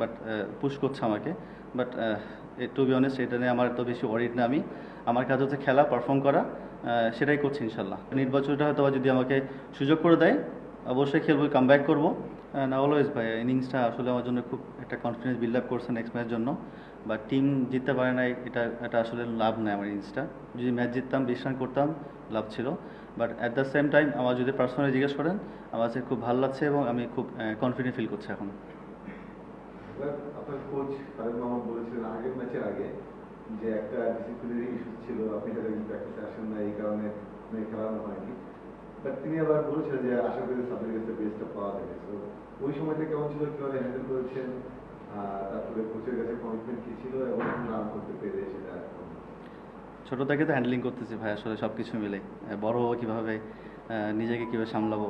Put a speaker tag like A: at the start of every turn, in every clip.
A: But push করছে আমাকে। But two be honest এটা নিয়ে আমার তো বেশি ওয়ারিড না আমি। আমার কাজ হচ্ছে খেলা পারফর্ম করা সেটাই করছি ইনশাল্লাহ। নির্বাচনটা হয়তো যদি আমাকে সুযোগ করে দেয়, অবশ্যই খেলব কাম ব্যাক করব না অলওয়েজ ভাই ইনিংসটা আসলে আমার জন্য খুব একটা কনফিডেন্স বিল্ড আপ করছে নেক্সট ম্যাচের জন্য। বা টিম জিততে পারে নাই, এটা এটা আসলে লাভ নেই আমার ইনিংসটা যদি ম্যাচ জিততাম, বিশ রান করতাম, লাভ ছিল। But at the same time আমার যদি পার্সোনালি জিজ্ঞেস করেন, আমার খুব ভালো লাগছে এবং আমি খুব কনফিডেন্ট ফিল করছি এখন।
B: এবার আপনার কোচ খালেদ মাহমুদ বলেছিলেন আগের ম্যাচের আগে যে একটা ডিসিপ্লিনারি ইস্যু ছিল, আপনি যারা প্র্যাকটিসে আসেন না, এই কারণে আপনাকে খেলানো হয়নি। বাট তিনি আবার বলেছিলেন যে আশা করি সাবের কাছে বেস্টটা পাওয়া যাবে। তো ওই সময়টা কেমন ছিল? কীভাবে হ্যান্ডেল করেছেন? তারপরে কোচের কাছে কমিটমেন্ট কি ছিল? এবং রান করতে পেরে সেটা
A: ছোটো থেকে তো হ্যান্ডলিং করতেছি ভাই, আসলে সব কিছু মিলে বড় কীভাবে? নিজেকে কীভাবে সামলাবো?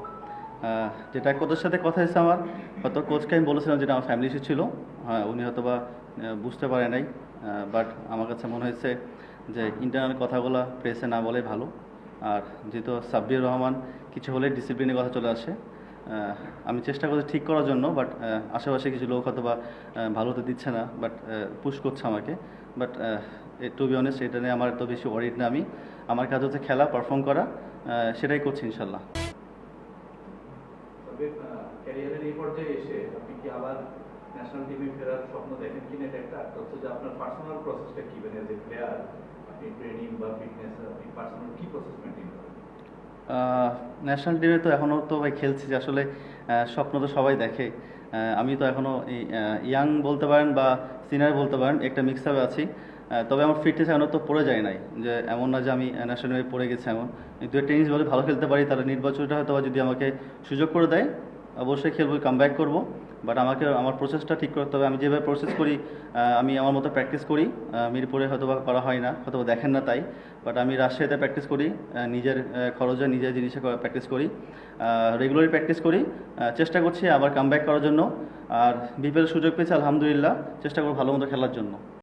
A: যেটা কোচের সাথে কথা হয়েছে আমার, হয়তো কোচকে আমি বলেছিলাম যেটা আমার ফ্যামিলি ইস্যু ছিল হ্যাঁ উনি হয়তো বা বুঝতে পারে নাই বাট আমার কাছে মনে হয়েছে যে ইন্টারনাল কথাগুলো প্রেসে না বলে ভালো। আর যেহেতু সাব্বির রহমান কিছু হলে ডিসিপ্লিনের কথা চলে আসে আমি চেষ্টা করছি ঠিক করার জন্য বাট আশেপাশে কিছু লোক হয়তো বা ভালো হতে দিচ্ছে না বাট পুশ করছে আমাকে। বাট টু বি অনেস্ট এটা নিয়ে আমার তো বেশি ওয়ারিড না আমি। আমার কাজ হচ্ছে খেলা পারফর্ম করা সেটাই করছি ইনশাল্লাহ।
C: ক্যারিয়ারের এই পর্যায়ে এসে আপনি কি আবার ন্যাশনাল টিমে ফেরার স্বপ্ন দেখেন কিনা এটা একটা যে আপনার পার্সোনাল প্রসেসটা কি? মানে যে প্লেয়ার আপনি ট্রেনিং বা ফিটনেস আপনি পার্সোনাল কি প্রসেস মেনটেন করেন?
A: ন্যাশনাল টিমে তো এখনও তো ভাই খেলছি যে আসলে স্বপ্ন তো সবাই দেখে। আমি তো এখনও ইয়াং বলতে পারেন বা সিনিয়র বলতে পারেন, একটা মিক্স আপে আছি। তবে আমার ফিটনেস এখনও তো পড়ে যায় নাই, যে এমন না যে আমি ন্যাশনাল টিমে পড়ে গেছি এমন। একটা জিনিস বলে ভালো খেলতে পারি তাহলে নির্বাচনটা হয়তো যদি আমাকে সুযোগ করে দেয়, অবশ্যই খেলব কাম ব্যাক করব। বাট আমাকে, আমার প্রসেসটা ঠিক করতে হবে। আমি যেভাবে প্রসেস করি আমি আমার মতো প্র্যাকটিস করি মিরপুরে হয়তো বা করা হয় না, হয়তো দেখেন না তাই। বাট আমি রাজশাহীতে প্র্যাকটিস করি নিজের খরচে নিজের জিনিসে প্র্যাকটিস করি। রেগুলারই প্র্যাকটিস করি চেষ্টা করছি আবার কাম করার জন্য। আর বিপিএল সুযোগ পেয়েছি, আলহামদুলিল্লাহ, চেষ্টা করব ভালো মতো খেলার জন্য।